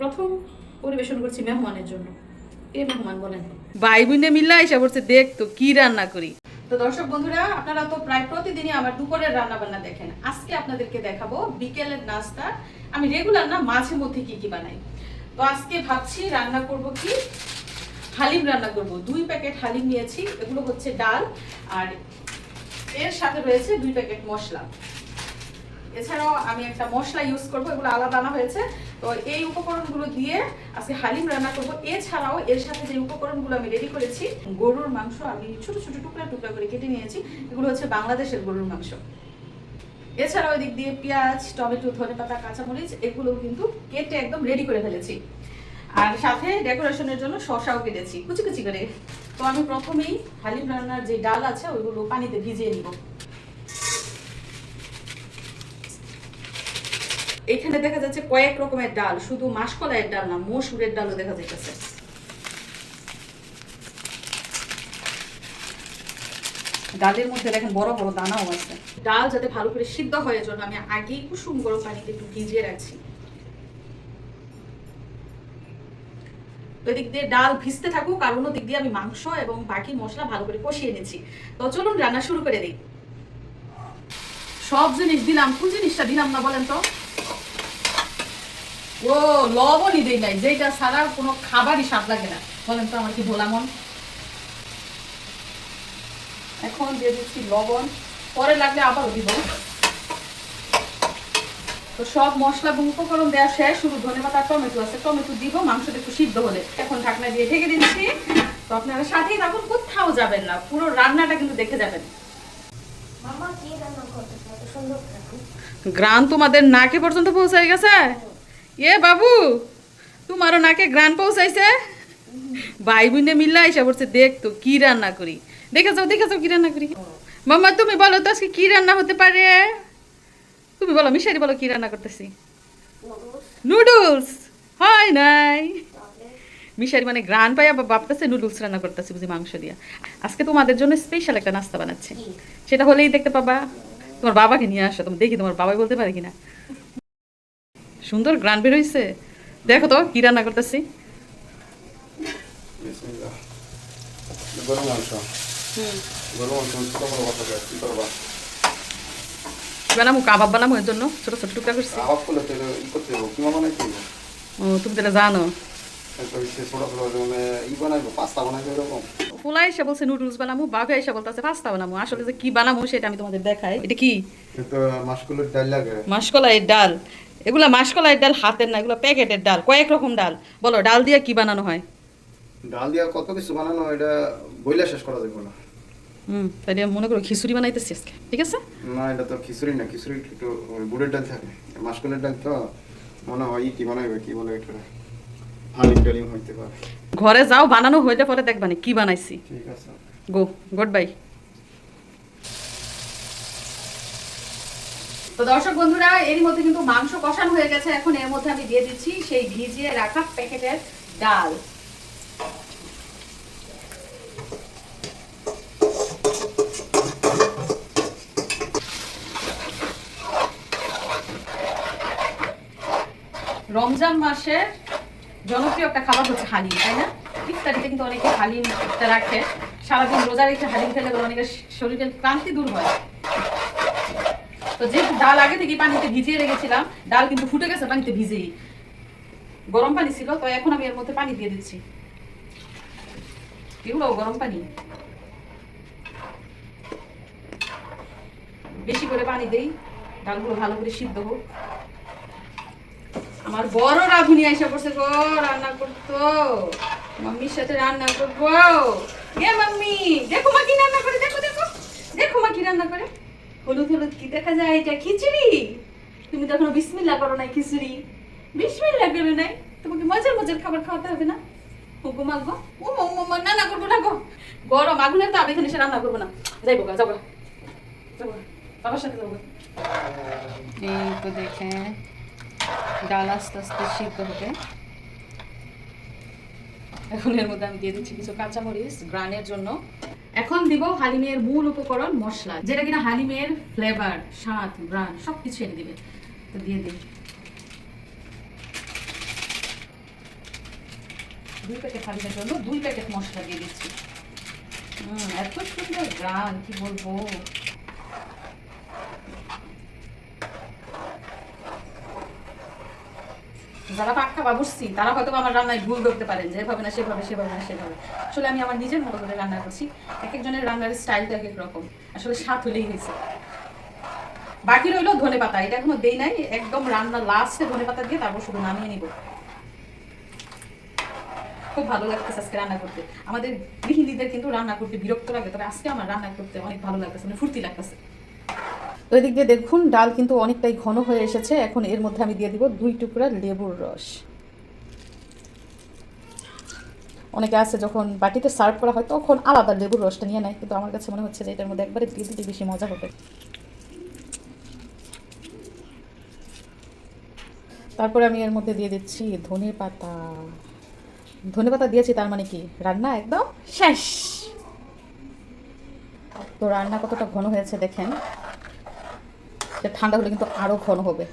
প্রথম পরিবেশন করছি মেহমানের জন্য। কে মেহমান বলেন? ভাই বোনে মিল্লা এসে পড়ছে দেখ তো কি রান্না করি। তো দর্শক বন্ধুরা আপনারা তো প্রায় প্রতিদিনই আমার দুপুরের রান্না বান্না দেখেন। আজকে আপনাদেরকে দেখাবো বিকেলের নাস্তা। আমি রেগুলার না মাঝে মধ্যে কি কি বানাই। তো আজকে ভাবছি রান্না করব কি? হালিম রান্না করব। দুই প্যাকেট হালিম নিয়েছি এগুলো হচ্ছে ডাল আর এর সাথে রয়েছে দুই প্যাকেট মশলা। এছাড়াও আমি একটা মশলা ইউজ করব, এগুলো আলাদা আনা হয়েছে। তো এই উপকরণগুলো দিয়ে আজকে হালিম রান্না করব। এছাড়াও এর সাথে যে উপকরণগুলো আমি রেডি করেছি, গরুর মাংস আমি ছোট ছোট টুকরা টুকরা করে কেটে নিয়েছি। এগুলো হচ্ছে বাংলাদেশের গরুর মাংস। এছাড়াও দিক দিয়ে পেঁয়াজ, টমেটো ধনেপাতা কাঁচামরিচ এগুলো কিন্তু কেটে একদম রেডি করে ফেলেছি। আর সাথে ডেকোরেশনের জন্য শসাও কেটেছি, কুচি কুচি করে। তো আমি প্রথমেই হালিম রান্নার যে ডাল আছে, ওইগুলো পানিতে ভিজিয়ে নিব। এখানে দেখা যাচ্ছে কয়েক রকমের ডাল শুধু মাসকলাইয়ের ডাল না মসুরের ডালও দেখা যাইতেছে। ডালের মধ্যে দেখেন বড় বড় দানাও আছে। ডাল যাতে ভালো করে সিদ্ধ হয়ে জন্য আমি আগেই কুসুম গরম পানিতে একটু ভিজিয়ে রাখছি। তো এদিক দিয়ে ডাল ভিজতে থাকুক আর অন্য দিক দিয়ে আমি মাংস এবং বাকি মশলা ভালো করে কষিয়ে নিচ্ছি। তো চলুন রান্না শুরু করে দিই। সব জিনিস দিলাম কোন জিনিসটা দিলাম না বলেন তো? ও লবণই দেই নাই। যেটা ছাড়া কোনো খাবারই স্বাদ লাগে না। বলেন তো আমার কি ভোলামন এখন দিয়ে দিচ্ছি লবণ। পরে লাগলে আবারও দিব। তো সব মশলা এবং উপকরণ দেওয়া শেষ। শুধু ধনে পাতা টমেটো আছে। টমেটো দিব মাংসটা একটু সিদ্ধ হলে। এখন ঢাকনা দিয়ে ঢেকে দিচ্ছি। তো আপনারা সাথেই থাকুন কোথাও যাবেন না। পুরো রান্নাটা কিন্তু দেখে যাবেন। গ্রান তোমাদের নাকে পর্যন্ত পৌঁছায় গেছে। এ বাবু তোমারও নাকে গ্রান পৌঁছাইছে? ভাই বোনে মিল্লা এসে পড়ছে, দেখ তো কি রান্না করি। দেখে যাও দেখে যাও কি রান্না করি। মাম্মা, তুমি বলো তো আজকে কি রান্না হতে পারে? তুমি বলো, মিশারি বলো কি রান্না করতেছি। নুডলস, হয় নাই। মিশারি মানে গ্রান পাইয়া বা ভাবতেছে নুডলস রান্না করতেছি বুঝি মাংস দিয়া। আজকে তোমাদের জন্য স্পেশাল একটা নাস্তা বানাচ্ছি। সেটা হলেই দেখতে পাবা। তোমার বাবাকে নিয়ে আসো তুমি দেখি তোমার বাবাই বলতে পারে কিনা। সুন্দর গ্রান বের হইছে। দেখো তো কি রান্না করতেছি? মাংস। মাংস কি করবা? বানামু কাবাব বানামু এর জন্য ছোট ছোট টুকরা করছি। আবাব করলে তো ই করতে হবে কিমা বানাইতে হবে ও তুমি তাহলে জানো। মানে ফুলা এসে বলছে নুডলস বানামু বাঘা এসে বলতেছে পাস্তা বানামু আসলে যে কি বানামু সেটা আমি তোমাদের দেখাই। এটা কি? ডাল লাগে। মাসকলাইয়ের ডাল। এগুলা মাসকলাইয়ের ডাল হাতের না এগুলো প্যাকেটের ডাল কয়েক রকম ডাল। বলো ডাল দিয়ে কি বানানো হয়? ডাল দিয়া কত কিছু বানানো হয় এটা বইলে শেষ করা যাবে না। হুম তাহলে মনে করো খিচুড়ি বানাইতেছি আজকে ঠিক আছে? না এটা তো খিচুড়ি না খিচুড়ি একটু গুড়ের ডাল থাকে। মাসগুলোর ডাল তো মনে হয় কি বানাইবে কি বলে এটা? হালিম টালিম হইতে পারে। ঘরে যাও বানানো হইলে পরে দেখবানি কি বানাইছি। ঠিক আছে। গো গুড বাই। তো দর্শক বন্ধুরা এর মধ্যে কিন্তু মাংস কষানো হয়ে গেছে। এখন এর মধ্যে আমি দিয়ে দিচ্ছি সেই ভিজিয়ে রাখা প্যাকেটের ডাল। রমজান মাসের জনপ্রিয় একটা খাবার হচ্ছে হালিম, তাই না? ইফতারিতে কিন্তু অনেকে হালিম রাখে। সারাদিন রোজা রেখে হালিম খেলে অনেকের শরীরের ক্লান্তি দূর হয়। তো যেহেতু ডাল আগে থেকে পানিতে ভিজিয়ে রেখেছিলাম, ডাল কিন্তু ফুটে গেছে, পানিতে ভিজেই। গরম পানি ছিল, তো এখন আমি এর মধ্যে পানি দিয়ে দিচ্ছি। এগুলো গরম পানি? বেশি করে পানি দেই, ডালগুলো ভালো করে সিদ্ধ হোক। আমার বড় রাঁধুনি এসে পড়ছে গো, রান্না করতো। মাম্মির সাথে রান্না করব। এ মাম্মি, দেখো মা কি রান্না করে, দেখো দেখো। দেখো মা কি রান্না করে। হলুদ হলুদ কি দেখা যায়? এটা খিচুড়ি। তুমি তো এখনও বিসমিল্লা করো নাই খিচুড়ি। বিসমিল্লা করো নাই। তোমাকে মজার মজার খাবার খাওয়াতে হবে না? হুকু মাগো ও মা, না না, করব না গো। গরম আগুনের তো আমি এখানে রান্না করব না। যাইবো গা যাব যাব বাবার সাথে যাব এই তো দেখে ডাল আস্তে আস্তে সিদ্ধ হবে। এখন এর মধ্যে আমি দিয়ে দিচ্ছি কিছু কাঁচামরিচ, গ্রানের জন্য। এখন দিব হালিমের মূল উপকরণ মশলা, যেটা কিনা হালিমের ফ্লেভার স্বাদ ব্রান সব কিছু এনে দিবে। তো দিয়ে দিই। দুই প্যাকেট হালিমের জন্য দুই প্যাকেট মশলা দিয়ে দিচ্ছি। এত সুন্দর গ্রান কি বলব? যারা পাক্কা বা বুঝছি, তারা হয়তো আমার রান্নায় ভুল করতে পারেন যেভাবে না, সেভাবে সেভাবে না, সেভাবে। আসলে আমি আমার নিজের মতো করে রান্না করছি এক একজনের রান্নার স্টাইলটা এক এক রকম আসলে স্বাদ হলেই হয়েছে। বাকি রইল ধনে পাতা। এটা এখনও দেই নাই, একদম রান্না লাস্টে ধনে পাতা দিয়ে তারপর শুধু নামিয়ে নিব। খুব ভালো লাগতেছে আজকে রান্না করতে। আমাদের গৃহিণীদের কিন্তু রান্না করতে বিরক্ত লাগে, তবে আজকে আমার রান্না করতে অনেক ভালো লাগতেছে মানে ফুর্তি লাগতেছে। তো এদিক দিয়ে দেখুন, ডাল কিন্তু অনেকটাই ঘন হয়ে এসেছে। এখন এর মধ্যে আমি দিয়ে দিব দুই টুকরা লেবুর রস। অনেকে আছে যখন বাটিতে সার্ভ করা হয়, তখন আলাদা লেবুর রসটা নিয়ে নেয়। কিন্তু আমার কাছে মনে হচ্ছে যে এটার মধ্যে একবারে দিয়ে দিতে বেশি মজা হবে। তারপরে আমি এর মধ্যে দিয়ে দিচ্ছি ধনে পাতা। ধনে পাতা দিয়েছি, তার মানে কি? রান্না একদম শেষ। তো রান্না কতটা ঘন হয়েছে দেখেন। ঠান্ডা হলে কিন্তু আরও ঘন হবে।